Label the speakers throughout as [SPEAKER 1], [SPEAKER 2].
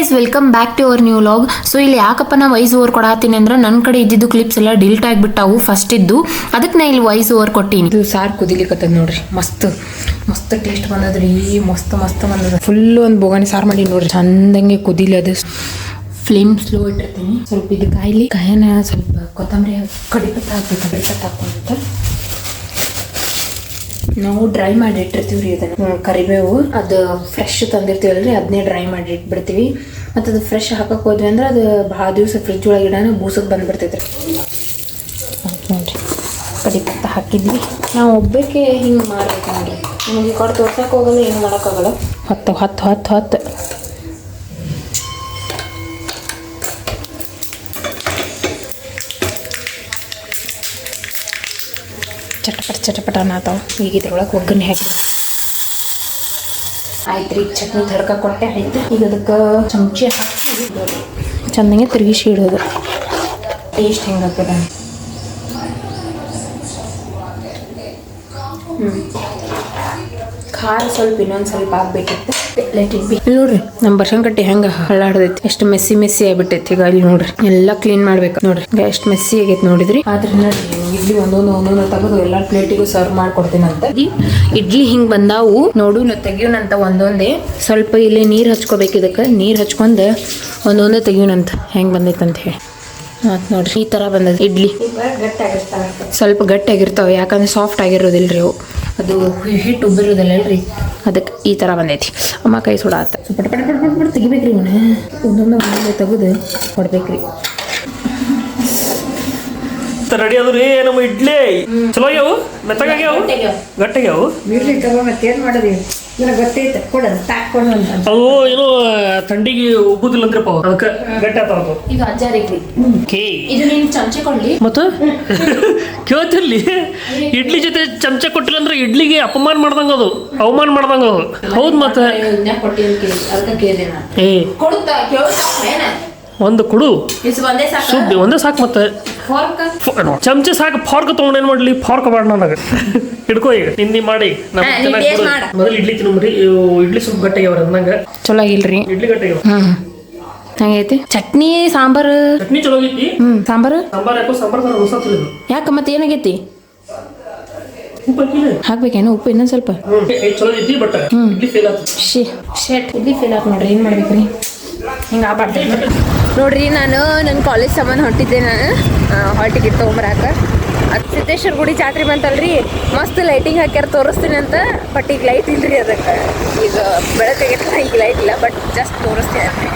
[SPEAKER 1] Guys welcome back to our new vlog so ಇಲ್ಲಿ ಯಾಕಪ್ಪ ನಾ ವೈಸ್ ಓವರ್ ಕೊಡಾತೀನಿ ಅಂದ್ರೆ ನನ್ನ ಕಡೆ ಇದ್ದಿದ್ದು ಕ್ಲಿಪ್ಸ್ ಎಲ್ಲ ಡಿಲೀಟ್ ಆಗಿಬಿಟ್ಟಾವು. ಫಸ್ಟ್ ಇದ್ದು. ಅದಕ್ಕೆ ನಾ ಇಲ್ಲಿ ವಾಯ್ಸ್ ಓವರ್ ಕೊಟ್ಟೀನಿ. ಇದು ಸಾರು ಕುದಿಲಿಕ್ಕತ್ತದ ನೋಡ್ರಿ. ಮಸ್ತ್. ಮಸ್ತ್ ಟೇಸ್ಟ್ ಬಂದದ್ರಿ. ಮಸ್ತ್ ಮಸ್ತ್ ಬಂದದ. ಫುಲ್ ಒಂದು ಬೋಗಾನಿ ಸಾರು ಮಾಡಿ ನೋಡ್ರಿ. ಚಂದಂಗೆ ಕುದಿಲಿ ಅದು. ಫ್ಲೇಮ್ ಸ್ಲೋ ಇಟ್ಟಿರ್ತೀನಿ. ಸ್ವಲ್ಪ ಇದು ಕಾಯಿಲಿ. ಕಾಯನ ಸ್ವಲ್ಪ ಕೊತ್ತಂಬರಿ ಕಡಿಪತ್ತ ಹಾಕ್ಬೇಕು. ಕಡಿಪತ್ತ ಹಾಕೊಂತ ನಾವು ಡ್ರೈ ಮಾಡಿ ಇಟ್ಟಿರ್ತೀವಿ ರೀ ಅದನ್ನು ಕರಿಬೇವು ಅದು ಫ್ರೆಶ್ ತಂದಿರ್ತೀವಲ್ರಿ ಅದನ್ನೇ ಡ್ರೈ ಮಾಡಿ ಇಟ್ಬಿಡ್ತೀವಿ ಮತ್ತು ಅದು ಫ್ರೆಶ್ ಹಾಕಕ್ಕೆ ಹೋದ್ವಿ ಅಂದ್ರೆ ಅದು ಭಾಳ ದಿವಸ ಫ್ರಿಜ್ ಒಳಗೆ ಇಡಾನ ಬೂಸಕ್ಕೆ ಬಂದ್ಬಿಡ್ತೈತೆ ರೀ ಕಡಿ ಪತ್ತ ಹಾಕಿದ್ವಿ. ನಾವು ಒಬ್ಬಕ್ಕೆ ಹಿಂಗೆ ಮಾಡ್ಬೇಕು ನೋಡ್ರಿ ನಿಮಗೆ ಕೊಟ್ಟು ತೋರ್ಸಕ್ಕೆ ಹೋಗಲ್ಲ ಏನು ಮಾಡೋಕ್ಕಾಗಲ್ಲ ಹತ್ತು ಹತ್ತು ಹತ್ತು ಹತ್ತು. ಚಟಪಟ ಚಟಪಟ ಅನ್ನತಾವ ಈಗ ಇದ್ರೊಳಗೆ ಒಗ್ಗರಣೆ ಹಾಕಿ ಆಯ್ತು ರೀ ಚಟ್ನಿ ತಡ್ಕ ಕೊಟ್ಟೆ ಆಯ್ತು ಈಗ ಅದಕ್ಕೆ ಚಮಚಿ ಹಾಕಿ ಚೆನ್ನಾಗಿ ತಿರುಗಿಸಿ ಇಡೋದು ಟೇಸ್ಟ್ ಹೆಂಗೆ ಆಗ್ತದ ಹ್ಞೂ ಖಾರ ಸ್ವಲ್ಪ, ಇನ್ನೊಂದು ಸ್ವಲ್ಪ ಬಿ ನೋಡ್ರಿ ನಮ್ಮ ಬರ್ಸಂಕಟ್ಟಿ ಹೆಂಗ ಹಳ್ಳಾಡ್ದೈತಿ. ಎಷ್ಟು ಮೆಸ್ಸಿ ಮೆಸ್ಸಿ ಆಗ್ಬಿಟ್ಟೈತಿ ಈಗ ಇಲ್ಲಿ ನೋಡ್ರಿ. ಎಲ್ಲ ಕ್ಲೀನ್ ಮಾಡ್ಬೇಕು. ನೋಡ್ರಿ ಎಷ್ಟು ಮೆಸ್ಸಿ ಆಗೈತಿ ನೋಡಿದ್ರಿ. ಆದ್ರೆ ನೋಡ್ರಿ, ಇಡ್ಲಿ ಒಂದೊಂದು ಒಂದೊಂದು ತೆಗೆದು ಎಲ್ಲ ಪ್ಲೇಟಿಗೂ ಸರ್ವ್ ಮಾಡ್ಕೊಡ್ತೀನಂತ. ಇಡ್ಲಿ ಹಿಂಗ್ ಬಂದಾವು, ನೋಡು ನಾ ತೆಗಿಯೋಣಂತ ಒಂದೊಂದೇ. ಸ್ವಲ್ಪ ಇಲ್ಲಿ ನೀರು ಹಚ್ಕೋಬೇಕು ಇದಕ್ಕೆ ನೀರು ಹಚ್ಕೊಂಡು ಒಂದೊಂದೇ ತೆಗಿಯೋಣಂತ ಹೆಂಗ್ ಬಂದೈತೆ ಅಂತ ಹೇಳಿ. ಆತ್ ನೋಡ್ರಿ, ಈ ತರ ಬಂದದ ಇಡ್ಲಿ. ಸ್ವಲ್ಪ ಗಟ್ಟಿಯಾಗಿರ್ತಾವೆ, ಯಾಕಂದ್ರೆ ಸಾಫ್ಟ್ ಆಗಿರೋದಿಲ್ರಿ ಅವು. ಅದು ಹಿಟ್ಟು ಉಬ್ಬಿರೋದಿಲ್ಲಲ್ರಿ. ಅದಕ್ಕೆ ಈ ಥರ ಬಂದೈತಿ. ಅಮ್ಮ ಕೈ ಸುಡ ಆತ ಸೊ ಪಟ ಪಟ ಪಟ ಪಟ ಪಟ ತೆಗಿಬೇಕ್ರಿ ಒಂದೊಂದು ಒಂದೊಂದು ತೆಗೆದು ಕೊಡ್ಬೇಕ್ರಿ.
[SPEAKER 2] ರೆಡಿ ಅದ್ರಿ ನಮ್ಮ ಇಡ್ಲಿ. ಚಲೋ ಆಗ್ಯಾವು? ಮೆತ್ತಗಾಗ್ಯಾವು? ಗಟ್ಟಿಗ್ಯಾವು?
[SPEAKER 3] ಇರ್ಲಿ ತಗೋ ಮತ್ತೇನ್ ಮಾಡೋದು? ನನಗೆ ಗೊತ್ತೈತೆ ಕೊಡೋದು ತಾಕೊಂಡು ಅಂತ
[SPEAKER 2] ಅವು ಏನೋ ಥಂಡಿಗೆ ಉಬ್ಬುದಿಲ್ಲ ಅಂದ್ರಪ್ಪ. ಅದಕ್ಕೆ ಗಟ್ಟಿ ಆತ
[SPEAKER 1] ಈಗ ಅಜ್ಜಾರಿಗ್ರಿ
[SPEAKER 2] ಕೇ
[SPEAKER 1] ಇದು ನೀನು ಚಮಚೆ ಕೊಡ್ಲಿ.
[SPEAKER 2] ಮತ್ತು? ಕೇಳ್ತಿರ್ಲಿ. ಇಡ್ಲಿ ಜೊತೆ ಚಮಚ ಕೊಟ್ಟಿಲ್ಲ ಅಂದ್ರೆ ಇಡ್ಲಿಗೆ ಅಪಮಾನ ಮಾಡ್ದಂಗ ಅದು. ಅವಮಾನ ಮಾಡ್ದಂಗ ಅದು. ಹೌದು ಮತ್ತೆ?
[SPEAKER 1] ಕೊಟ್ಟಿ ಅಂತ ಕೇಳಿ. ಅದಕ್ಕೆ ಕೇಳಿದೆ
[SPEAKER 2] ಏ.
[SPEAKER 1] ಕೊಡುತ್ತಾ? ಕೇಳ್ತಾ? ಏನ?
[SPEAKER 2] ಒಂದು ಕೊಡು.
[SPEAKER 1] ಇದು ಒಂದೇ ಸಾಕು?
[SPEAKER 2] ಸುದ್ದಿ ಒಂದೇ ಸಾಕು ಮತ್ತೆ. ಚಮಚ ಸಾಕು ಫಾರ್ಕ್ ತಗೊಂಡು ಏನ್ ಮಾಡ್ಲಿ? ಫಾರ್ಕ್ ಬೇಡ ನನಗೆ. ಹಿಡ್ಕೋ ಈಗ. ನಿಂದಿ ಮಾಡಿ. ಮೊದಲು ಇಡ್ಲಿ ತಿನ್ನುಮ್ರಿ ಇಡ್ಲಿ ಸ್ವಲ್ಪ ಅವ್ರ ಅಂದಂಗ
[SPEAKER 1] ಚಲೋ ಆಗಿಲ್ರಿ
[SPEAKER 2] ಇಡ್ಲಿ ಗಟ್ಟಿಗ್ಯಾವ
[SPEAKER 1] ಹ್ಮ್ ಹಂಗೈತಿ. ಚಟ್ನಿ ಸಾಂಬಾರು?
[SPEAKER 2] ಚಟ್ನಿ ಚಲೋ ಆಗೈತಿ.
[SPEAKER 1] ಹ್ಮ್ ಸಾಂಬಾರು?
[SPEAKER 2] ಸಾಂಬಾರ್ ಯಾಕೋ ಸಾಂಬಾರ್ ತರ ಹೊಸ
[SPEAKER 1] ಯಾಕೆ ಮತ್ತೆ ಏನಾಗೈತಿ? ಹಾಕ್ಬೇಕೇನು? ಉಪ್ಪು ಇನ್ನೊಂದ್ ಸ್ವಲ್ಪ?
[SPEAKER 2] ಇಡ್ಲಿ
[SPEAKER 1] ಶೇಟ್ ಇಲ್ಲಿ ಫೇಲ್ ಆತ್ ನೋಡ್ರಿ ಏನ್ ಮಾಡ್ಬೇಕ್ರಿ ಹಿಂಗೆ ಆಗ್ಬಾರ್ದು. ನೋಡ್ರಿ, ನಾನು ನನ್ನ ಕಾಲೇಜ್ ಸಂಬಂಧ ಹೊಂಟಿದ್ದೆ ನಾನು. ಹಾಲ್ ಟಿಕೆಟ್ ತೊಗೊಂಬರಾಕ. ಅದು ಸಿದ್ದೇಶ್ವರ ಗುಡಿ ಜಾತ್ರೆ ಬಂತಲ್ರಿ, ಮಸ್ತ್ ಲೈಟಿಂಗ್ ಹಾಕ್ಯಾರ, ತೋರಿಸ್ತೀನಿ ಅಂತ ಬಟ್ ಈಗ ಲೈಟ್ ಇಲ್ರಿ ಅದಕ್ಕೆ. ಈಗ ಬೆಳಕಾಗೈತಲ್ಲ ಈಗ ಲೈಟ್ ಇಲ್ಲ ಬಟ್ ಜಸ್ಟ್ ತೋರಿಸ್ತೀನಿ ಅಂತ.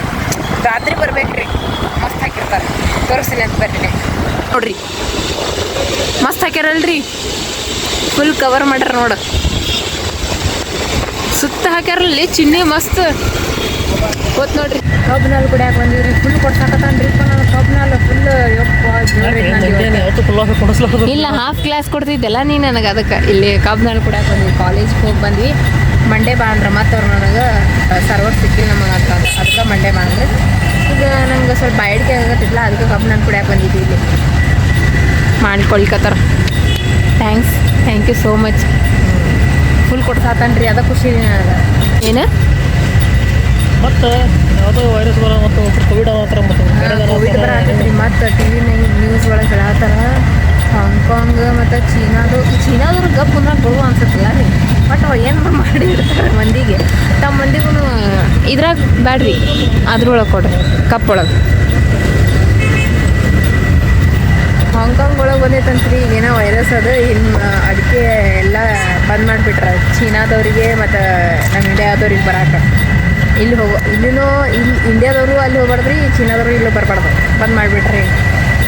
[SPEAKER 1] ರಾತ್ರಿ ಬರ್ಬೇಕ್ರಿ, ಮಸ್ತ್ ಹಾಕಿರ್ತಾರೆ. ತೋರಿಸ್ತೀನಿ ಅಂತ ಬರ್ತೀನಿ. ನೋಡ್ರಿ, ಮಸ್ತ್ ಹಾಕ್ಯಾರಲ್ರಿ. ಫುಲ್ ಕವರ್ ಮಾಡ್ಯಾರ ನೋಡು. ಸುತ್ತ ಹಾಕ್ಯಾರಲ್ಲಿ ಚಿನ್ನಿ ಮಸ್ತ್. ಗೊತ್ತು ನೋಡ್ರಿ ಕಬ್ಬಿನಲ್ಲಿ ಕುಡಿಯಾಕ ಬಂದಿವ್ರಿ. ಫುಲ್ ಕೊಡ್ಸಾಕತ್ತಾನ್ರಿ. ನಾನು ಕಬ್ಬಿನಲ್ಲಿ ಫುಲ್ ಯಪ್ಪ ಇಲ್ಲ ಹಾಫ್ ಕ್ಲಾಸ್ ಕೊಡ್ತಿದ್ದೆಲ್ಲ ನೀ ನನಗೆ ಅದಕ್ಕೆ. ಇಲ್ಲಿ ಕಬ್ಬಿನಲ್ಲಿ ಕುಡಿಯಾಕ ಬಂದ್ವಿ ಕಾಲೇಜ್ಗೆ ಹೋಗಿ ಬಂದ್ವಿ. ಮಂಡೆ ಬಾ ಅಂದ್ರೆ ಮತ್ತೆ ಅವ್ರು ನನಗೆ ಸರ್ವರ್ ಸಿಕ್ಕಿಲ್ಲ ನಮಗೆ ಅಂತ. ಅದಕ್ಕೆ ಮಂಡೇ ಬಾ ಅಂದ್ರೆ. ಈಗ ನಂಗೆ ಸ್ವಲ್ಪ ಬಾಯಡಿಕೆ ಆಗತ್ತಿಲ್ಲ ಅದಕ್ಕೆ ಕಬ್ಬಿನಲ್ಲಿ ಕುಡಿಯಾಕ ಬಂದಿದ್ವಿ ಇಲ್ಲಿ. ಮಾಡ್ಕೊಳ್ಕತ್ತಾರ. Thanks thank you so much full ಕೊಡ್ಸಾತಾನ್ರಿ ಅದ ಖುಷಿ ನನಗೆ. ಏನು?
[SPEAKER 2] ಮತ್ತೆ ಯಾವುದೋ ವೈರಸ್ ಬರೋ ಮತ್ತು ಕೋವಿಡ್ ಮಾತ್ರ
[SPEAKER 1] ಕೋವಿಡ್ ಬರ ಮತ್ತು ಟಿ ವಿ ನ್ಯೂಸ್ ಒಳಗೆ ಹೇಳತ್ತಾರ ಹಾಂಗ್ಕಾಂಗ್ ಮತ್ತು ಚೀನಾದು ಚೀನಾದವ್ರು ಗಪ್ ಅಂದ್ರೆ ಬರುವ ಅನ್ಸತ್ತಲ್ಲ ರೀ. ಬಟ್ ಏನು ಮಾಡಿರ್ತಾರೆ ಮಂದಿಗೆ. ತಮ್ಮ ಮಂದಿಗೂ ಇದ್ರಾಗ ಬ್ಯಾಡ್ರಿ ಅದ್ರೊಳಗೆ ಕೊಡ್ರಿ ಕಪ್ ಒಳಗೆ. ಹಾಂಗ್ಕಾಂಗ್ ಒಳಗೆ ಬಂದೈತಂತ್ರಿ ಏನೋ ವೈರಸ್ ಅದು ಇನ್ನು ಅಡಿಕೆ ಎಲ್ಲ ಬಂದ್ ಮಾಡಿಬಿಟ್ರ. ಚೀನಾದವರಿಗೆ ಮತ್ತು ನಮ್ಮ ಇಂಡಿಯಾದವ್ರಿಗೆ ಬರಾಕ. ಇಲ್ಲಿ ಹೋಗೋ ಇಲ್ಲಿನೂ ಇಲ್ಲಿ ಇಂಡಿಯಾದವರು ಅಲ್ಲಿ ಹೋಗ್ಬಾರ್ದ್ರಿ ಚೀನಾದವರು ಇಲ್ಲಿ ಬರಬಾರ್ದು. ಬಂದ್ ಮಾಡಿಬಿಟ್ರಿ.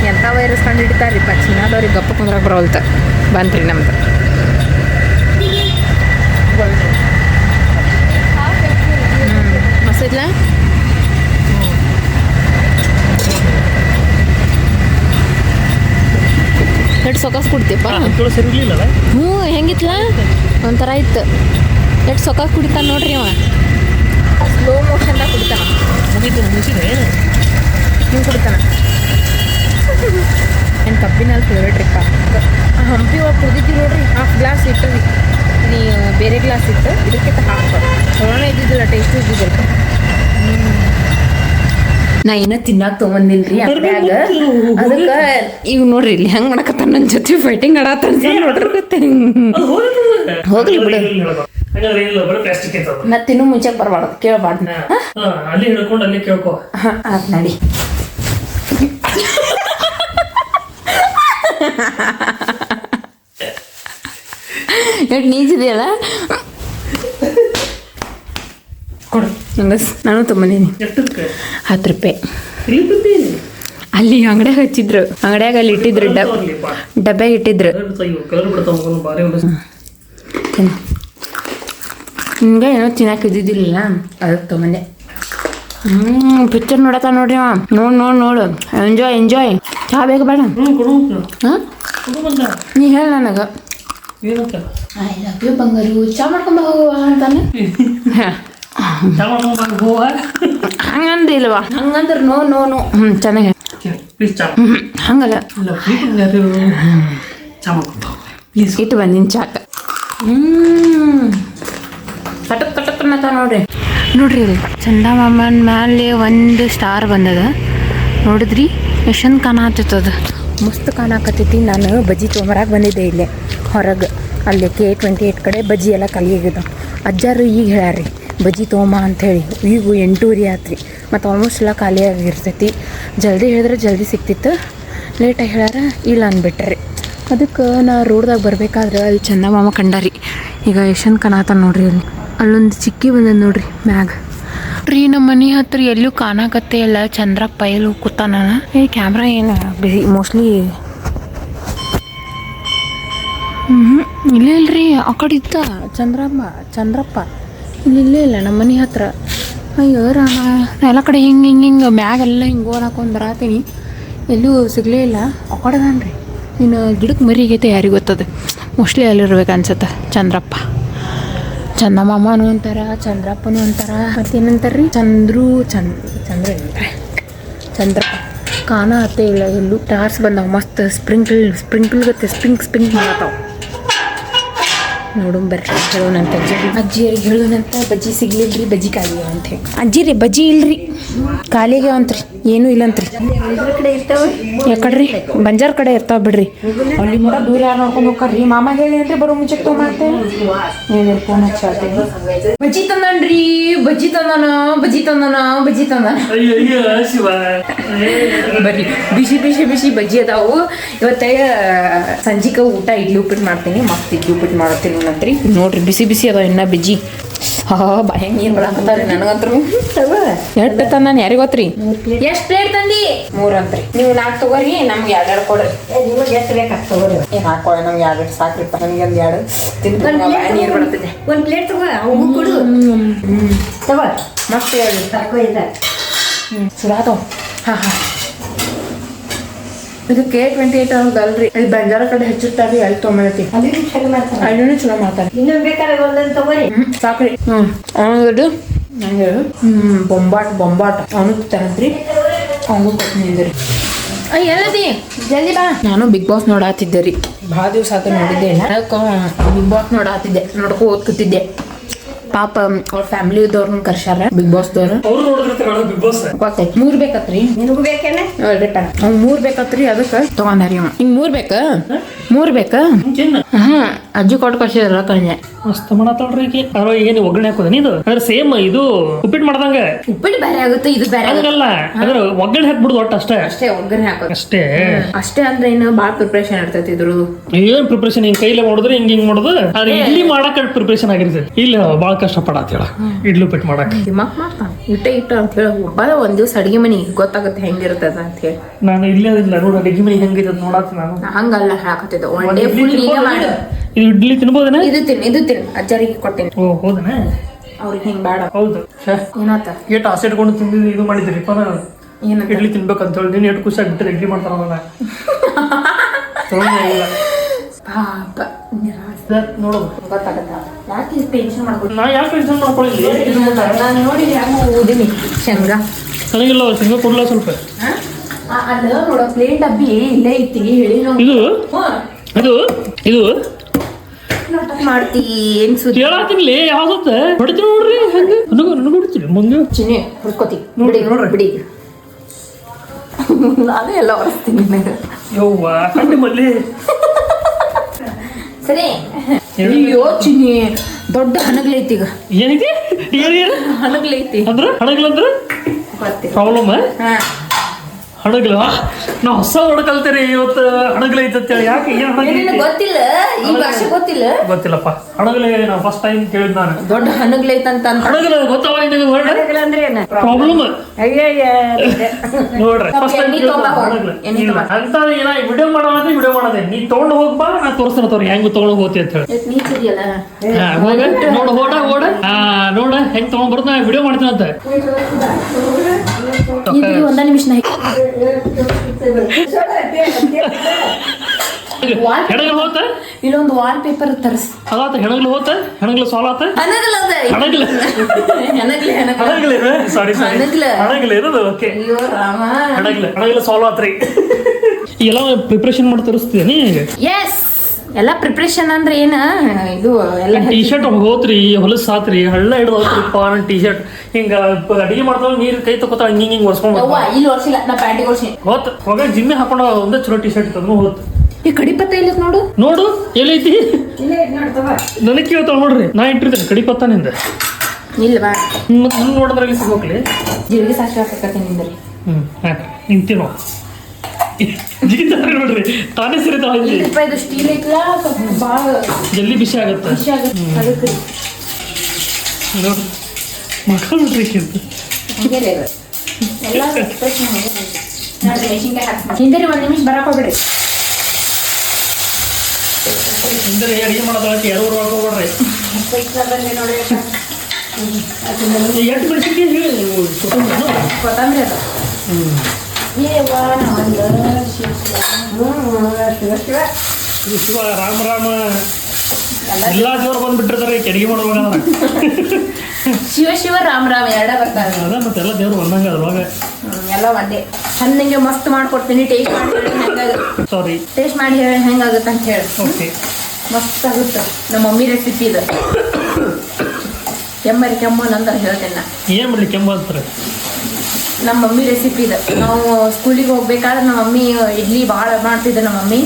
[SPEAKER 1] ಎಂಥ ವೈರಸ್ ಕಂಡು ಹಿಡಿತಾರಿಪ್ಪ ಚೀನಾದವ್ರಿಗೆ ಗಪ್ಪ ಕುಂದ್ರಾಗ ಬರೋಲ್ತ ಬಂತ್ರಿ ನಮ್ದು. ಮಸ್ತ್ ಐತ್ಲಾ ಎಷ್ಟು ಸೊಕಾಸ್
[SPEAKER 2] ಕುಡ್ತೀಪ್ಪ
[SPEAKER 1] ಹ್ಞೂ ಹೆಂಗಿತ್ಲ? ಒಂಥರ ಇತ್ತು ಎಷ್ಟು ಸೊಕಾಸ್ ಕುಡಿತಾನೆ ನೋಡ್ರಿ ಅವ ಸ್ಲೋ ಮೋಷನ್ದಾಗ ಕುಡಿತಾನ.
[SPEAKER 2] ಮುಗಿತು ಮುಗಿಸಿದೆ ಏನು?
[SPEAKER 1] ಹಿಂಗೆ ಕುಡಿತಾನ. ನನ್ನ ಕಬ್ಬಿನಲ್ಲಿ ಫೇವ್ರೇಟ್ ರೀಪ್ಪ ಹಂಪಿ ಒಳಗೆ ಕುಡಿದಿದ್ದೀವಿ ನೋಡ್ರಿ ಹಾಫ್ ಗ್ಲಾಸ್ ಇಟ್ಟು ನೀ ಬೇರೆ ಗ್ಲಾಸ್ ಇತ್ತು. ಇದಕ್ಕಿಂತ ಹಾಫ್ ಚಲೋನೇ ಇದ್ದಿದ್ದಿಲ್ಲ ಟೇಸ್ಟ್ ಇದ್ದಿದ್ದಿಲ್ಲ. ನಾ ಏನ ತಿನ್ನಾಕ ತೊಗೊಂದಿಲ್ರಿ ಅದ್ರಾಗ. ಅದಕ್ಕ ಈಗ ನೋಡ್ರಿ ಇಲ್ಲಿ ಹೆಂಗ್ ಮಾಡಕತ್ತ ನನ್ನ ಜೊತೆ ಫೈಟಿಂಗ್ ಆಡತ್ತ ನೋಡ್ರಿ ಹೋಗ್ಲಿ ಬಿಡು.
[SPEAKER 2] ಹಂಗಾದ್ರೆ ಇಲ್ಲ ಬರೀ ಪ್ಲಾಸ್ಟಿಕ್ ಐತದ
[SPEAKER 1] ನಾ ತಿನ್ನು ಮುಂಚೆ ಬರಬಾರ್ದು ಕೇಳಬಾರ್ದು.
[SPEAKER 2] ಅಲ್ಲಿ ಹಿಡ್ಕೊಂಡು ಅಲ್ಲಿ ಕೇಳ್ಕೊ.
[SPEAKER 1] ಆತ್ ನಡಿ. ಎಷ್ಟು ನೀಚಿದೆಯಲ್ಲ ಕೊಡು. ನಾನು
[SPEAKER 2] ಎಷ್ಟಕ್ಕೆ?
[SPEAKER 1] ಹತ್ತು ರೂಪಾಯಿ. ಅಲ್ಲಿ ಅಂಗಡ್ಯಾಗ ಹಚ್ಚಿದ್ರು. ಅಂಗಡ್ಯಾಗ ಅಲ್ಲಿ ಇಟ್ಟಿದ್ರು ಡಬ್. ಡಬ್ಬ್ಯಾಗ ಇಟ್ಟಿದ್ರು. ಹಿಂಗೆ ಏನೋ ತಿನ್ನಕ್ಕೆ ಇದ್ದಿದ್ದಿಲ್ಲ. ಅದಕ್ಕೆ ತೊಗೊಂಡೆ. ಹ್ಞೂ ಪಿಕ್ಚರ್ ನೋಡತ್ತ ನೋಡ್ರಿ ಅವ. ನೋಡು ನೋಡು ನೋಡು. ಎಂಜಾಯ್ ಎಂಜಾಯ್ ಚಾ ಬೇಕು ಬೇಡ.
[SPEAKER 2] ಹ್ಞೂ ಕೊಡು
[SPEAKER 1] ಹಾಂ?
[SPEAKER 2] ಕೊಡು ಬಂದ.
[SPEAKER 1] ನೀ ಹೇಳ ನನಗೆ.
[SPEAKER 2] ಏನಂತ
[SPEAKER 1] ಐ ಲವ್ ಯು ಬಂಗಾರು. ಚಾ ಮಾಡ್ಕೊಂಬ ಹೋಗುವ ಅಂತಾನೆ
[SPEAKER 2] ಚಾ ಮಾಡ್ಕೊಂಡ್ ಬಾ, ಹೋವ
[SPEAKER 1] ಹಂಗಂದಿಲ್ವಾ ಹಂಗಂದ್ರೆ ನೋ ನೋ ನೋ. ಹ್ಞೂ ಚೆನ್ನಾಗಿ.
[SPEAKER 2] ಪ್ಲೀಸ್ ಚಾ
[SPEAKER 1] ಹ್ಞೂ ಹಂಗಲ್ಲ.
[SPEAKER 2] ಇಲ್ಲ ಪ್ಲೀಸ್ ಯಾರು ಚಾ ಮಾಡ್ಕೊಂಡ್ ಬಾ. ಪ್ಲೀಸ್
[SPEAKER 1] ಇಟ್ಟು ಬಂದಿನ ಚಾಕ. ಹ್ಞೂ ಅನ್ನತ್ತ ನೋಡ್ರಿ. ನೋಡ್ರಿ ಇಲ್ಲಿ ಚಂದ ಮಾಮನ್ ಮ್ಯಾಲೆ ಒಂದು ಸ್ಟಾರ್ ಬಂದದ. ನೋಡಿದ್ರಿ? ಎಷ್ಟೊಂದು ಕಾಣಾತದ ಮಸ್ತ್ ಕಾಣಾಕತ್ತೈತಿ. ನಾನು ಬಜ್ಜಿ ತೊಗೊಂಬರಾಕ್ ಬಂದಿದ್ದೆ ಇಲ್ಲಿ ಹೊರಗೆ. ಅಲ್ಲಿ ಕೆ ಟ್ವೆಂಟಿ ಏಟ್ ಕಡೆ ಬಜ್ಜಿ ಎಲ್ಲ ಖಾಲಿ ಆಗ್ಯದ ಅಜ್ಜಾರು ಈಗ ಹೇಳ್ಯಾರಿ ಬಜ್ಜಿ ತೊಗೊಂಬ ಅಂಥೇಳಿ ಈಗ ಎಂಟೂರಿ ಆತ್ರಿ. ಮತ್ತು ಆಲ್ಮೋಸ್ಟ್ ಎಲ್ಲ ಖಾಲಿಯಾಗಿರ್ತೈತಿ. ಜಲ್ದಿ ಹೇಳಿದ್ರೆ ಜಲ್ದಿ ಸಿಕ್ತಿತ್ತು ಲೇಟಾಗಿ ಹೇಳ್ಯಾರ ಇಲ್ಲ ಅಂದ್ಬಿಟ್ರಿ. ಅದಕ್ಕೆ ನಾ ರೋಡ್ದಾಗ ಬರ್ಬೇಕಾದ್ರೆ ಅಲ್ಲಿ ಚಂದ ಮಾಮ ಕಂಡಾರಿ. ಈಗ ಯಶಂತ್ ಕನಾತ ನೋಡ್ರಿ ಅಲ್ಲಿ ಅಲ್ಲೊಂದು ಚಿಕ್ಕಿ ಬಂದದ ನೋಡ್ರಿ ಮ್ಯಾಗ. ರೀ ನಮ್ಮ ಮನೆ ಹತ್ರ ಎಲ್ಲೂ ಕಾಣಕತ್ತೆ ಇಲ್ಲ. ಚಂದ್ರಪ್ಪ ಎಲ್ಲೂ ಕೂತಾನ ಏ ಕ್ಯಾಮ್ರಾ ಏನು ಬಿಸಿ ಮೋಸ್ಟ್ಲಿ ಹ್ಞೂ ಇಲ್ಲೇ ಇಲ್ರಿ ಆ ಕಡೆ ಇದ್ದ ಚಂದ್ರಮ್ಮ ಚಂದ್ರಪ್ಪ. ಇಲ್ಲಿ ಇಲ್ಲೇ ಇಲ್ಲ ನಮ್ಮ ಮನೆ ಹತ್ರ. ಅಯ್ಯೋ ರಾಮ. ಎಲ್ಲ ಕಡೆ ಹಿಂಗೆ ಹಿಂಗೆ ಹಿಂಗೆ ಮ್ಯಾಗೆಲ್ಲ ಹಿಂಗೆ ಓಡಾಕೊಂಡು ಬರಾತೀನಿ. ಎಲ್ಲೂ ಸಿಗಲೇ ಇಲ್ಲ. ಆ ಕಡೆ ಅದಾನ್ರಿ. ಇನ್ನು ಗಿಡಕ್ಕೆ ಮರಿಗೈತೆ ಯಾರಿಗೆ ಗೊತ್ತದ? ಮೋಸ್ಟ್ಲಿ ಅಲ್ಲಿರ್ಬೇಕು ಅನ್ಸುತ್ತೆ ಚಂದ್ರಪ್ಪ. ಚಂದಮಾಮನು ಅಂತಾರ ಚಂದ್ರಪ್ಪನು ಅಂತಾರ. ಮತ್ತೇನಂತಾರ್ರಿ? ಚಂದ್ರು, ಚಂದ್, ಚಂದ್ರ ಏನಂತಾರೆ ಚಂದ್ರಪ್ಪ ಕಾಣ ಇಲ್ಲ ಎಲ್ಲೂ ಟಾರ್ಸ್ ಬಂದಾವ. ಮಸ್ತ್ ಸ್ಪ್ರಿಂಕ್ಲ್ ಸ್ಪ್ರಿಂಕ್ಲ್ ಗತ್ತೆ ಸ್ಪ್ರಿಂಕ್ ಸ್ಪ್ರಿಂಕ್ ಮಾಡತ್ತಾವ ನೋಡು ಬರ್ರಿ, ಹೇಳೋಣಂತ ಅಜ್ಜಿ. ಅಜ್ಜಿಯರಿಗೆ ಹೇಳೋಣಂತ, ಬಜ್ಜಿ ಸಿಗ್ಲಿಲ್ರಿ, ಬಜ್ಜಿ ಖಾಲಿ ಅಂತ. ಹೇಳಿ ಅಜ್ಜಿ ರೀ, ಬಜ್ಜಿ ಇಲ್ರಿ. ಖಾಲಿಗೆ ಅಂತ್ರಿ ಏನೂ ಇಲ್ಲಂತ್ರಿ. ಯಾಕಡ್ರಿ ಬಂಜಾರ್ ಕಡೆ ಇರ್ತಾವ ಬಿಡ್ರಿ. ಅಲ್ಲಿ ಮರ ದೂರ ಯಾರು ನೋಡ್ಕೊಂಡು ಹೋಗ್ರಿ ಮಾಮ ಹೇಳಿ ಅಂದ್ರೆ ಬರೋ ಮುಂಚೆ ತೊಗೊಂಬರ್ತೆ ಏನಿಲ್ಲ ಫೋನ್ ಹಚ್ಚಾತೆ? ಬಜ್ಜಿ ತಂದನ್ರಿ, ಬಜ್ಜಿ ತಂದನ ಬಜ್ಜಿ ತಂದನ ಬಜ್ಜಿ ತಂದನ. ಬರ್ರಿ, ಬಿಸಿ ಬಿಸಿ ಬಿಸಿ ಬಜ್ಜಿ ಅದಾವು. ಇವತ್ತ, ಸಂಜಿಕ ಊಟ, ಇಡ್ಲಿ ಉಪ್ಪಿಟ್ಟು ಮಾಡ್ತೀನಿ, ಮಸ್ತ್ ಇಡ್ಲಿ ಉಪ್ಪಿಟ್ಟು ಮಾಡ್ತೀನಿ ನಂತ್ರಿ ನೋಡ್ರಿ ಬಿಸಿ ಬಿಸಿ ಅದ ಇನ್ನ ಬಿಜಿ. ಹಾ ಬಾಯಂಗ್ ನೀರ್ ಬರಾಕತ್ತಾವ್ರಿ ನನಗಂತ್ರು? ಎಷ್ಟು ಯಾರಿಗ್ ಗೊತ್ತ್ರಿ? ಎಷ್ಟ್ ಪ್ಲೇಟ್ ತಂದಿ? ಮೂರ್ ಅಂತ್ರಿ. ನೀವು ನಾಲ್ಕು ತಗೋರಿ ನಮ್ಗೆ ಎರಡು ಎರಡು ಕೊಡ್ರಿ.
[SPEAKER 3] ನಿಮಗೆ ಎಷ್ಟು ಬೇಕಾಗ್ತ ತಗೋರಿ?
[SPEAKER 1] ಏನು ಹಾಕೊಳ್ಳಿ ನಮ್ಗೆ ಎರಡು ಎರಡು ಸಾಕ್ರಿಪ್ಪ. ನನಗೆ ಒಂದು ಎರಡು. ತಿಂದು ನೀರು
[SPEAKER 3] ಒಂದು ಪ್ಲೇಟ್ ತಗೋ ಕೊಡು. ತಗೋ.
[SPEAKER 1] ಮತ್ತೆ ಹೇಳಿ ಸುಡಾತವ್ ಹಾ ಹಾ. ಇದು ಕೆ ಟ್ವೆಂಟಿ ಏಟ್ ಅನ್ನೋದಲ್ರಿ ಇಲ್ಲಿ ಬಂಜಾರ ಕಡೆ ಹೆಚ್ಚಿರ್ತಾರ್ರಿ ಅಲ್ಲಿ ತೊಗೊಂಬರ್ತಿ
[SPEAKER 3] ಅಲ್ಲಿನು ಚಲೋ ಮಾಡ್ತಾನೆ
[SPEAKER 1] ಅಲ್ಲೂ ಚಲೋ ಮಾಡ್ತಾರೆ.
[SPEAKER 3] ಇನ್ನೊಂದು ಬೇಕಾದ್ರೆ ಒಂದೊಂದು ತಗೋರಿ
[SPEAKER 1] ಸಾಕ್ರಿ. ಹ್ಮ್. ಅವನದು ನಂಗೆ ಹ್ಮ್ ಬೊಂಬಾಟ್ ಬೊಂಬಾಟ್. ಅವನು ತರಂತ್ರಿ. ಅವನು ಕೊಟ್ಟಿದ್ರಿ ಎಲ್ಲದಿ? ಜಲ್ದಿ ಬಾ. ನಾನು ಬಿಗ್ ಬಾಸ್ ನೋಡಾತಿದ್ದೆ ರೀ. ಭಾಳ ದಿವಸ ಆತ ನೋಡಿದ್ದೆ ಬಿಗ್ ಬಾಸ್ ನೋಡಾತಿದ್ದೆ. ನೋಡ್ಕೊ ಓದ್ಕೊತಿದ್ದೆ. ಪಾಪ ಅವ್ರ ಫ್ಯಾಮಿಲಿದವ್ರನ್ನ ಕರ್ಸ್ಯಾರ ಬಿಗ್
[SPEAKER 2] ಬಾಸ್
[SPEAKER 1] ಗೊತ್ತೈತಿ ಮೂರ್ ಬೇಕತ್ರಿ.
[SPEAKER 3] ನಿನಗೂ ಬೇಕೇನ
[SPEAKER 1] ಅವ್ನು ಮೂರ್ ಬೇಕತ್ರಿ ಅದಕ್ಕೆ ತಗೊಂಡಾರಿ ಅವ ಹಿಂಗ್ ಮೂರ್ ಬೇಕ? ಮೂರ್ ಬೇಕ? ಹಾ. ಅಜ್ಜಿ ಕೊಟ್ಟು ಕಳ್ಸಿದ್ರಲ್ಲ ಕಳ್ಳೆ
[SPEAKER 2] ಮಸ್ತ್ ಮಾಡತ್ತಾಳ್ರಿ ಈಕಿ. ಅದ್ರ ಏನು ಒಗ್ಗರಣೆ ಹಾಕೋದ ಇದು? ಅದ್ರ ಸೇಮ್ ಇದು ಉಪ್ಪಿಟ್ಟು ಮಾಡ್ದಂಗ.
[SPEAKER 1] ಉಪ್ಪಿಟ್ಟು ಬೇರೆ ಆಗುತ್ತೆ ಇದು ಬೇರೆ ಆಗಲ್ಲ
[SPEAKER 2] ಹಂಗಲ್ಲ ಅದ್ರ ಒಗ್ಗರಣೆ ಹಾಕ್ಬಿಡುದು ಒಟ್ಟು ಅಷ್ಟೇ.
[SPEAKER 1] ಅಷ್ಟೇ ಒಗ್ಗರಣೆ ಹಾಕೋದು.
[SPEAKER 2] ಅಷ್ಟೇ.
[SPEAKER 1] ಅಷ್ಟೇ ಅಂದ್ರೆ ಇನ್ನು ಭಾಳ ಪ್ರಿಪ್ರೇಷನ್ ಇರ್ತೈತಿ ಇದ್ರು
[SPEAKER 2] ಏನ್ ಪ್ರಿಪರೇಷನ್ ಹಿಂಗ್ ಕೈಲೇ ಮಾಡಿದ್ರೆ ಹಿಂಗ್ ಹಿಂಗ್ ಮಾಡುದು? ಅದ್ರ ಇಡ್ಲಿ ಮಾಡಕ್ ಪ್ರಿಪರೇಷನ್ ಆಗಿರ್ತೈತಿ. ಇಲ್ಲ ಬಾಳ ಕಷ್ಟ ಪಡತ್ತೇಳ ಇಡ್ಲಿ ಉಪ್ಪಿಟ್ಟು ಮಾಡಕ್
[SPEAKER 1] ದಿಮಾಕ್ ಮಾಡ್ತಾನ ಇಟ್ಟ ಇಟ್ಟ ಅಂತ ಹೇಳಿ. ಒಬ್ಬರ ಒಂದ್ ದಿವ್ಸ ಅಡಿಗೆ ಮನಿ ಗೊತ್ತಾಗುತ್ತೆ ಹೆಂಗಿರ್ತದ ಅಂತ ಹೇಳಿ.
[SPEAKER 2] ನಾನು ಇಲ್ಲೇ ಅದಿಲ್ಲ ನೋಡ ಅಡಿಗೆ ಮನೆ ಹೆಂಗಿದೆ ನೋಡಕ್ ನಾನು.
[SPEAKER 1] ನಾ ಹಂಗಲ್ಲ ಹಾಕತ್ತಿದ್ದೆ ಒನ್ ಡೇ ಫುಲ್ ನೀನೇ
[SPEAKER 2] ತಿನ್ಬೋದೇನ?
[SPEAKER 1] ಮಾಡು.
[SPEAKER 2] ಇದು ಇಡ್ಲಿ ತಿನ್ಬೋದನ?
[SPEAKER 1] ಇದು ತಿನ್ ಇದು ತಿನ್ ಅಜ್ಜರಿಗೆ ಕೊಟ್ಟೇನಿ.
[SPEAKER 2] ಓ ಹೌದನ?
[SPEAKER 1] ಅವ್ರಿಗೆ ಹಿಂಗ್ ಬೇಡ.
[SPEAKER 2] ಹೌದು.
[SPEAKER 1] ಏನಾತ?
[SPEAKER 2] ಏಟ್ ಆಸೆ ಇಟ್ಕೊಂಡು ತಿಂದಿದ್ದು ಇದು ಮಾಡಿದ್ರಿಪ್ಪ ನಾನು
[SPEAKER 1] ಏನು
[SPEAKER 2] ಇಡ್ಲಿ ತಿನ್ಬೇಕಂತ ಹೇಳಿ ನೀನು ಎಷ್ಟು ಖುಷಿ ಆಗ್ಬಿಟ್ಟಿದೆ ಇಡ್ಲಿ ಮಾಡ್ತಾರ
[SPEAKER 1] ಪಾಪ
[SPEAKER 2] ನೋಡೋದು
[SPEAKER 1] ಗೊತ್ತಾಗತ್ತ? ಯಾಕೆ ಟೆನ್ಷನ್ ಮಾಡ್ಕೊಂಡು
[SPEAKER 2] ನಾ ಯಾಕೆ ಟೆನ್ಷನ್ ಮಾಡ್ಕೊಳ್ಳಿ?
[SPEAKER 1] ನಾನು ನೋಡಿ ಯಾಕೋ ಓದಿನಿ. ಶೇಂಗಾ.
[SPEAKER 2] ನನಗಿಲ್ಲ ಶೇಂಗಾ ಕೊಡ್ಲ ಸ್ವಲ್ಪ?
[SPEAKER 1] ಅಲ್ಲ ನೋಡ ಪ್ಲೇಟ್ ಡಬ್ಬಿ ಇಲ್ಲೇ ಐತಿ ಹೇಳಿ
[SPEAKER 2] ಇದು? ಇದು? ಇದು?
[SPEAKER 1] ಮಾಡ್ತಿ ಏನ್ ಸುದ್ದಿ?
[SPEAKER 2] ಕೇಳಾತಿನ್ಲಿ ಯಾವ್ದತ್ತ? ಹೊಡಿತೀನಿ ನೋಡ್ರಿ ಹಂಗ? ನನಗೂ ನನಗೂ ಹೊಡಿತೀರಿ ಮುಂದೆ
[SPEAKER 1] ಚಿನ್ನಿ ಹುಡ್ಕೋತಿ. ಬಿಡಿ
[SPEAKER 2] ನೋಡ್ರಿ.
[SPEAKER 1] ಬಿಡಿ. ನಾನು ಎಲ್ಲ ಒರೆಸ್ತೀನಿ ನಿನಗೆ.
[SPEAKER 2] ಯವ್ವ ಕಣ್ಣು ಮಲ್ಲಿ
[SPEAKER 1] ಸರಿ. ಅಯ್ಯೋ ಚಿನ್ನಿ ದೊಡ್ಡ ಹನಗ್ಲೈತಿ ಈಗ.
[SPEAKER 2] ಏನೈತಿ? ಏನೇನು
[SPEAKER 1] ಅಂದ್ರೆ
[SPEAKER 2] ಅಂದ್ರ ಹಣಗ್ಲಂದ್ರ ಪ್ರಾಬ್ಲಮ್
[SPEAKER 1] ಹಾ.
[SPEAKER 2] ಹಣಗ್ಲ ನಾ ಹೊಸ ಹೊಡ ಕಲ್ತೀರಿ ಇವತ್ತು ಹಣಗ್ಲ ಐತಂತೇಳಿ ಯಾಕೆ ಏನ್ ಹಣಗ್ಲ
[SPEAKER 1] ನಿನಗೆ ಗೊತ್ತಿಲ್ಲ. ಈ ಭಾಷೆ ಗೊತ್ತಿಲ್ಲ.
[SPEAKER 2] ಗೊತ್ತಿಲ್ಲಪ್ಪ. ಹಣಗ್ಲೆ ನಾ ಫಸ್ಟ್ ಟೈಮ್ ಕೇಳಿದ್ ನಾನು.
[SPEAKER 1] ದೊಡ್ಡ ಹನಗ್ಲೈತಂತ ಅಂತ
[SPEAKER 2] ಹಣಗ್ಲ ಗೊತ್ತವ ನಿನಗೆ ವರ್ಡ್
[SPEAKER 3] ಹಣಗ್ಲ ಅಂದ್ರೆ ಏನ?
[SPEAKER 2] ಪ್ರಾಬ್ಲಮ್
[SPEAKER 3] ಅಯ್ಯಯ್ಯ
[SPEAKER 2] ನೋಡ್ರಿ. ಫಸ್ಟ್ ಟೈಮ್ ಇಲ್ಲ ಅಂತ ಏನ ವಿಡಿಯೋ ಮಾಡೋದಂದ್ರೆ ವಿಡಿಯೋ ಮಾಡೋದೇ. ನೀ ತೊಗೊಂಡು ಹೋಗ್ಬಾ ನಾ ತೋರಿಸ್ತೀನಿ ತೋರಿ ಹೆಂಗ್ ತೊಗೊಂಡು ಹೋಗ್ತಿ ಅಂತ ಹೇಳಿ.
[SPEAKER 1] ನೀ ಸರಿಯಲ್ಲ?
[SPEAKER 2] ಹಾ, ಹೋಗ. ನೋಡು ಓಡ ಓಡ ಹಾ ನೋಡ. ಹೆಂಗ್ ತಗೊಂಡ್ ಬರ್ತಾ ವಿಡಿಯೋ ಮಾಡ್ತೀನಿ ಅಂತ.
[SPEAKER 1] ಒಂದ ನಿಮಿಷ ಇಲ್ಲೊಂದು ವಾಲ್ ಪೇಪರ್ ತರಿಸ್.
[SPEAKER 2] ಅದಾತ ಹೆಣಗ್ಲು ಹೋತ? ಹೆಣಗ್ಲ ಸಾಲ ಆತ ಹೆಣಗ್ಲ. ಹೆಣಗ್ಲ ಸಾರಿ ಸಾರಿ
[SPEAKER 1] ಹಣಗ್ಲ.
[SPEAKER 2] ಇರೋದು? ಓಕೆ ಹಣಗ್ಲ ಹಣಗ್ಲ ಸಾಲ ಆತ್ರಿ ಎಲ್ಲ ಪ್ರಿಪ್ರೇಷನ್ ಮಾಡಿ ತರಿಸ್ತೀನಿ
[SPEAKER 1] ಎಸ್ ಎಲ್ಲ ಪ್ರಿಪ್ರೇಷನ್ ಅಂದ್ರೆ ಏನ? ಇದು ಎಲ್ಲ
[SPEAKER 2] ಟೀ ಶರ್ಟ್ ಹೋತ್ರಿ ಹೊಲಸ್ ಸಾತ್ರಿ ಹಳ್ಳ ಹಿಡ್ದು ಹೋತ್ರಿಪ್ಪ ನನ್ನ ಟೀ ಶರ್ಟ್ ಹಿಂಗ ಅಡಿಗೆ ಮಾಡ್ತಾವ ನೀರ್ ಕೈ ತಕೋತ ಹಿಂಗ ಹಿಂಗ್ ಒರ್ಸ್ಕೊಂಡ್
[SPEAKER 1] ಅವ್ವ ಇಲ್ಲಿ ಒರ್ಸಿಲ್ಲ ನಾ ಪ್ಯಾಂಟಿಗೆ ವರ್ಷಿ
[SPEAKER 2] ಹೋತ್ ಹೋಗ ಜಿಮ್ಮಿ ಹಾಕೊಂಡ ಒಂದ ಚಲೋ ಟೀ ಶರ್ಟ್ ತಂದು ಹೋತ್.
[SPEAKER 1] ಈ ಕಡಿಪತ್ತ ಇಲ್ಲ ನೋಡು?
[SPEAKER 2] ನೋಡು ಎಲ್ಲೈತಿ
[SPEAKER 3] ಐತಿ? ನೋಡ್ತವ
[SPEAKER 2] ನನಗೆ ಕೇಳ್ತಾವ ನೋಡ್ರಿ ನಾ ಇಟ್ಟಿರ್ತೇನೆ ಕಡಿಪತ್ತ ನಿಂದ.
[SPEAKER 1] ಇಲ್ವಾ
[SPEAKER 2] ನನ್ ನೋಡಿದ್ರಲ್ಲಿ ಸಿಗೋಕ್ಲಿ
[SPEAKER 1] ಜೀರಿಗೆ ಸಾಸಿವೆ ಹಾಕಕತ್ತೀನಿ ನಿಂದ್ರಿ.
[SPEAKER 2] ಹ್ಮ್ ಹಾಕ ನಿಂತೀನೋ ಜಿಗಿತಾರೆ ನೋಡ್ರಿ ತಾನೇ ಸಿರಿತಾವ ಇಲ್ಲಿ
[SPEAKER 1] ಇದು ಸ್ಟೀಲ್ ಐತ್ಲಾ ಸ್ವಲ್ಪ ಭಾಳ
[SPEAKER 2] ಜಲ್ದಿ ಬಿಸಿ ಆಗತ್ತೆ.
[SPEAKER 1] ಖುಷಿ ಆಗುತ್ತೆ. ಅದಕ್ಕೆ
[SPEAKER 2] ನೋಡ್ರಿ
[SPEAKER 1] ಎಲ್ಲ ಹಿಂದೆ ಒಂದು ನಿಮಿಷ ಬರಕ್ ಹೋಗ್ಬಿಡ್ರಿ.
[SPEAKER 2] ಹಿಂದೆ ಅಡಿಗೆ ಮಾಡೋದಕ್ಕೆ ಎರಡು ಹೋಗ್ಬೇಡ್ರಿ.
[SPEAKER 1] ನೋಡ್ರಿ
[SPEAKER 2] ಎಷ್ಟು ಮೆಣಸಿನ್ಕಾಯಿ?
[SPEAKER 1] ಕೊತ್ತಂಬರಿ ಅದು. ಒಂದು
[SPEAKER 3] ಶಿವ ಶಿವ
[SPEAKER 2] ಇದು ಶಿವ ರಾಮ ರಾಮ ಎಲ್ಲಾ ದೇವ್ರು ಬಂದ್ಬಿಟ್ಟಿರ್ತಾರೆ ಕೆಡಿಗೆ ಮಾಡುವಾಗ.
[SPEAKER 1] ಶಿವ ಶಿವ ರಾಮ ರಾಮ ಎರಡ ಬರ್ತಾರೆ.
[SPEAKER 2] ಅದ ಮತ್ತೆ ಎಲ್ಲ ದೇವ್ರು ಒಂದಂಗ ಅದ್ರೊಳಗೆ.
[SPEAKER 1] ಎಲ್ಲ ಒಂದೇ. ಚೆನ್ನಾಗೆ ಮಸ್ತ್ ಮಾಡ್ಕೊಡ್ತೀನಿ ಟೇಸ್ಟ್ ಮಾಡಿ ಹೆಂಗಾಗುತ್ತೆ.
[SPEAKER 2] ಸಾರಿ
[SPEAKER 1] ಟೇಸ್ಟ್ ಮಾಡಿ ಹೇಳಿ ಹೆಂಗಾಗುತ್ತೆ ಅಂತ ಹೇಳಿ.
[SPEAKER 2] ಓಕೆ
[SPEAKER 1] ಮಸ್ತ್ ಆಗುತ್ತೆ. ನಮ್ಮ ಮಮ್ಮಿ ರೆಸಿಪಿ ಇದು. ಕೆಮ್ಮರಿ ಕೆಮ್ಮು ನಂದ ಹೇಳ್ತೇನೆ
[SPEAKER 2] ಏನ್ ಮಾಡ್ಲಿ ಕೆಮ್ಮ ಅಂತಾರೆ?
[SPEAKER 1] ನಮ್ಮ ಮಮ್ಮಿ ರೆಸಿಪಿ ಇದು. ನಾವು ಸ್ಕೂಲಿಗೆ ಹೋಗ್ಬೇಕಾದ್ರೆ ನಮ್ಮ ಮಮ್ಮಿ ಇಡ್ಲಿ ಭಾಳ ಮಾಡ್ತಿದ್ರು ನಮ್ಮ ಮಮ್ಮಿ.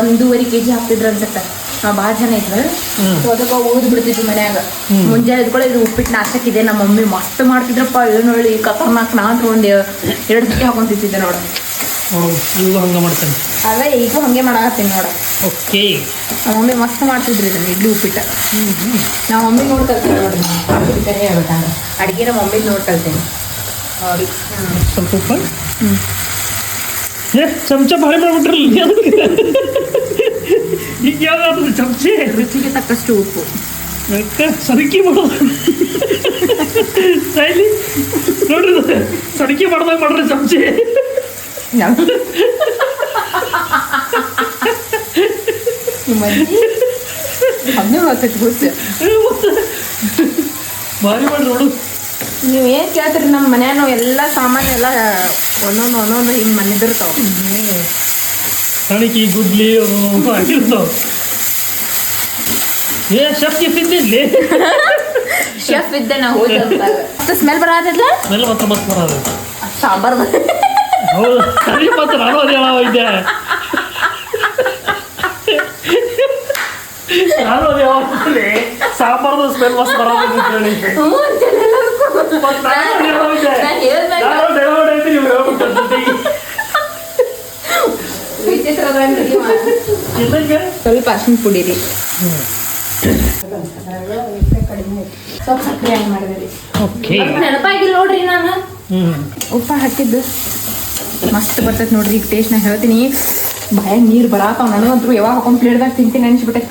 [SPEAKER 1] ಒಂದೂವರೆ ಕೆ ಜಿ ಹಾಕ್ತಿದ್ರು ಅನ್ಸುತ್ತೆ. ನಾವು ಭಾಳ ಜನ ಇದ್ವಿ. ಸೊ ಅದಕ್ಕೆ ಓದ್ ಬಿಡ್ತಿದ್ವಿ ಮನ್ಯಾಗ. ಮುಂಜಾನೆ ಎದ್ಕೊಳ್ಳಿ ಇದು ಉಪ್ಪಿಟ್ಟು ನಾಶಕ್ಕಿದೆ ನಮ್ಮ ಮಮ್ಮಿ ಮಸ್ತ್ ಮಾಡ್ತಿದ್ರಪ್ಪ. ಏನು ಹೇಳಿ ಕತರ್ನಾಕ್ ನಾ ನಾನು ಒಂದು ಎರಡು ಸತಿ ಹಾಕೊಂತಿದ್ದೆ ನೋಡು.
[SPEAKER 2] ನೋಡು ಹಂಗ ಮಾಡ್ತೇನೆ.
[SPEAKER 1] ಅಲ್ಲ ಈಗ ಹಂಗೆ ಮಾಡಾಕತ್ತೀನಿ ನೋಡು.
[SPEAKER 2] ಓಕೆ.
[SPEAKER 1] ನಮ್ಮ ಮಮ್ಮಿ ಮಸ್ತ್ ಮಾಡ್ತಿದ್ರು ಇದನ್ನ ಇಡ್ಲಿ ಉಪ್ಪಿಟ್ಟು. ನಾವು ಮಮ್ಮಿ ನೋಡಿ ಕಲ್ತೀನಿ ಹೇಳ್ಬೇಕಂದ್ರೆ ಅಡುಗೆ ನಮ್ಮ ಮಮ್ಮಿ ನೋಡಿ ಕಲ್ತೀನಿ. ನೋಡಿ
[SPEAKER 2] ಸ್ವಲ್ಪ ಉಪ್ಪ
[SPEAKER 1] ಹ್ಞೂ
[SPEAKER 2] ಏ ಚಮಚ ಭಾರಿ ಮಾಡ್ಬಿಟ್ರಲ್ಲ ಈಗ ಯಾವ್ದಾದ್ರು ಚಮಚೆ
[SPEAKER 1] ರುಚಿಗೆ ತಕ್ಕಷ್ಟು ಉಪ್ಪು
[SPEAKER 2] ಅಕ್ಕ ಸಡಕಿ ಮಾಡೋದು ಸಾಯ್ಲಿ ನೋಡ್ರಿ ಇದು, ಸಡಕಿ ಮಾಡ್ದಾಗ ಮಾಡ್ರಿ ಚಮಚೆ
[SPEAKER 1] ನಿಮ್ಮ ಅಜ್ಜಿ ಅದನ್ನೇ ಗೊತ್ತೈತಿ ಗೊತ್ತು
[SPEAKER 2] ಭಾರಿ ಮಾಡ್ರಿ ನೋಡು
[SPEAKER 1] ನೀವು ಏನು ಕೇಳ್ತೀರಿ ನಮ್ಮ ಮನ್ಯಾನು ಎಲ್ಲ ಸಾಮಾನು ಎಲ್ಲ ಒಂದೊಂದು ಒಂದೊಂದು ಹಿಂಗೆ ಮನೆದಿರ್ತಾವ.
[SPEAKER 2] ಕಣಕಿ ಗುದ್ಲಿ ಆಗಿರ್ತಾವ. ಏ ಶೆಫ್ಗೆ ತಿಂದಿದ್ಲಿ
[SPEAKER 1] ಶೆಫ್ ಇದ್ದೆ ನಾ ಹೋಗಿ ಮತ್ತೆ ಸ್ಮೆಲ್ ಬರತ್ತಲ್ಲ
[SPEAKER 2] ಸ್ಮೆಲ್ ಮಾತ್ರ ಮತ್ತೆ ಬರೋದು
[SPEAKER 1] ಸಾಂಬಾರ್
[SPEAKER 2] ಹೌದು ಸರಿ ಮತ್ತೆ ನಾನು ಅದೇ ಹೇಳವ ಇದ್ದೆ. ನಾನು ಅದೇ ಹೇಳ್ತೀನಿ ಸಾಂಬಾರ್ದು ಸ್ಮೆಲ್ ಮಸ್ತ್ ಬರೋದು ಅಂತ ಹೇಳಿ. ನಾನು ನಾನು
[SPEAKER 1] ಸ್ವಲ್ಪ ಅರ್ಶಿನ ಪುಡಿ ರೀ ಸ್ವಲ್ಪ ಸಕ್ಕರೆ ಆ್ಯಡ್ ಮಾಡಿದ್ರಿ
[SPEAKER 2] ಓಕೆ
[SPEAKER 1] ನೆನಪಾಗಿಲ್ಲ ನೋಡ್ರಿ ನಾನು.
[SPEAKER 2] ಹ್ಞೂ
[SPEAKER 1] ಉಪ್ಪ ಹಾಕಿದ್ದು. ಮಸ್ತ್ ಬರ್ತೈತೆ ನೋಡ್ರಿ ಈಗ ಟೇಸ್ಟ್ ನಾ ಹೇಳ್ತೀನಿ. ಭಯ ನೀರು ಬರಾತಾವ ನನಗಂತೂ ಯಾವಾಗ ಹಾಕೊಂಡ್ ಪ್ಲೇಟ್ದಾಗ ತಿಂತೀನಿ ಅನ್ಸ್ಬಿಟ್ಟೈತೆ.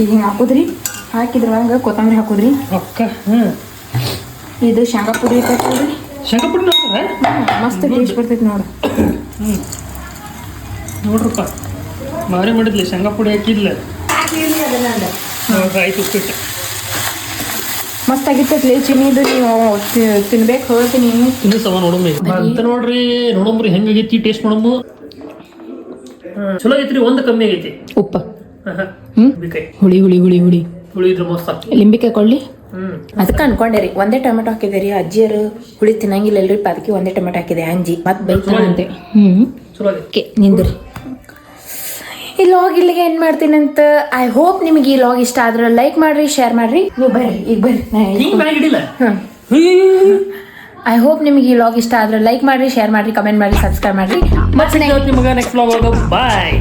[SPEAKER 1] ಈಗ ಹಿಂಗೆ ಹಾಕುದ್ರಿ ಹಾಕಿದ್ರ ಒಳಗೆ ಕೊತ್ತಂಬರಿ ಹಾಕುದ್ರಿ.
[SPEAKER 2] ಓಕೆ ಹ್ಞೂ
[SPEAKER 1] ಇದು ಶೇಂಗಾ ಪುಡಿ ಇರ್ತೈತಲ್ರಿ
[SPEAKER 2] ಶಂಕಪುಡಿ ನೋಡ್ತಾರೆ?
[SPEAKER 1] ಮಸ್ತ್ ಟೇಸ್ಟ್ ಬರ್ತೈತಿ ನೋಡು.
[SPEAKER 2] ಹ್ಮ್. ನೋಡ್ರಪ್ಪ ಮಾರಿ ಮಾಡಿದ್ಲಿ ಶೇಂಗಾ ಪುಡಿ ಹಾಕಿದ್ಲ. ಆಯ್ತು ಉಪ್ಪಿಟ್ಟು.
[SPEAKER 1] ಮಸ್ತ್ ಆಗಿರ್ತೈತಿ ಚಿನ್ನಿದು ನೀವು ತಿನ್ಬೇಕು ಹೇಳ್ತೀನಿ
[SPEAKER 2] ಇನ್ನೂ ಸವ ನೋಡಿ ಅಂತ ನೋಡ್ರಿ ನೋಡಂಬ್ರಿ ಹೆಂಗಾಗೈತಿ ಟೇಸ್ಟ್ ಮಾಡಂಬು ಚಲೋ ಐತ್ರಿ ಒಂದು ಕಮ್ಮಿ ಆಗೈತಿ.
[SPEAKER 1] ಉಪ್ಪ. ಹುಳಿ ಹುಳಿ ಹುಳಿ ಹುಳಿ.
[SPEAKER 2] ಹುಳಿ ಇದ್ರೆ ಮಸ್ತ್
[SPEAKER 1] ಲಿಂಬಿಕಾಯಿ ಕೊಳ್ಳಿ ಅದಕ್ಕೆ ಅನ್ಕೊಂಡೆ ರೀ ಒಂದೇ ಟೊಮೆಟೊ ಹಾಕಿದೆ ರೀ ಅಜ್ಜಿಯರು ಹುಳಿ ತಿನ್ನಂಗಿಲ್ಲಲ್ರಿ ಅದಕ್ಕೆ ಒಂದೇ ಟೊಮೆಟೊ ಹಾಕಿದೆ ಅಂಜಿ. ಮತ್ತೆ ಬೈತಾನಂತೆ ಹ್ಮ್. ಓಕೆ ನಿಂದ್ರಿ. ಈ ಲಾಗ್ ಇಲ್ಲಿಗೆ ಏನ್ ಮಾಡ್ತೀನಿ ಅಂತ ಐ ಹೋಪ್ ನಿಮಗೆ ಈ ಲಾಗ್ ಇಷ್ಟ ಆದ್ರೆ ಲೈಕ್ ಮಾಡ್ರಿ ಶೇರ್ ಮಾಡ್ರಿ. ನೀವು ಬರ್ರಿ ಈಗ ಬರ್ರಿ. ಹ್ಮ್. ಐ ಹೋಪ್ ನಿಮಗೆ ಈ ಲಾಗ್ ಇಷ್ಟ ಆದ್ರೆ ಲೈಕ್ ಮಾಡ್ರಿ ಶೇರ್ ಮಾಡ್ರಿ ಕಮೆಂಟ್ ಮಾಡ್ರಿ ಸಬ್ಸ್ಕ್ರೈಬ್ ಮಾಡ್ರಿ.
[SPEAKER 2] ಮತ್ತೆ ನಿಮಗೆ ನೆಕ್ಸ್ಟ್ ಬಾಯ್